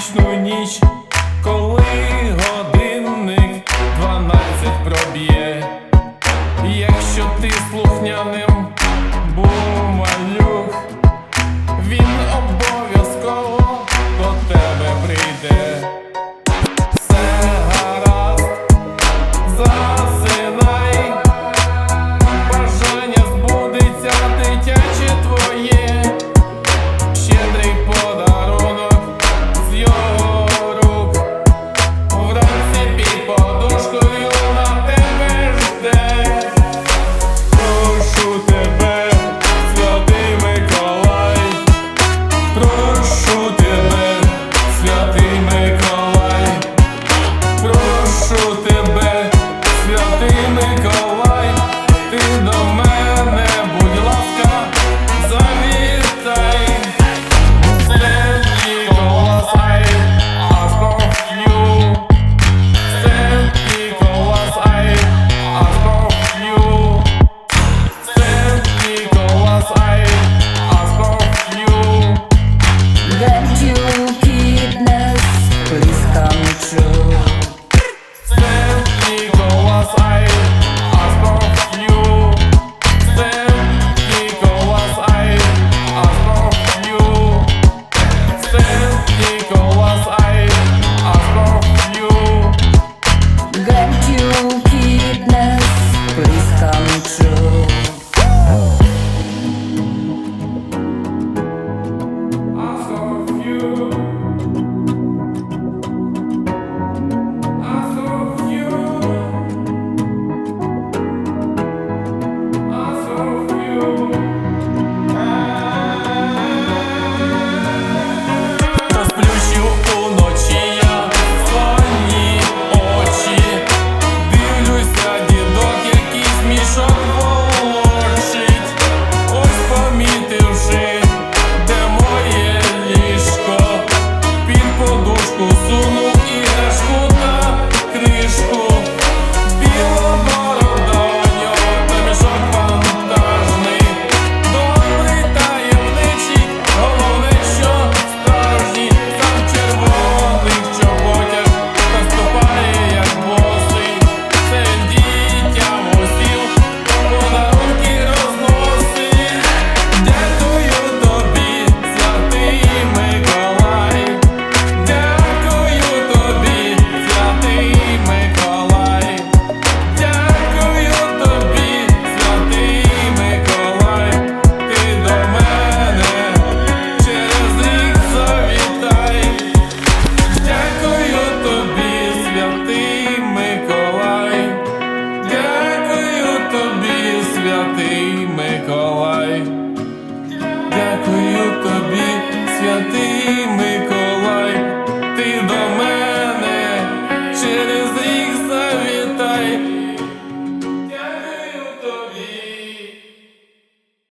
нічну ніч, коли годинник дванадцять проб'є, якщо ти слухняним бума. truth святий Микола.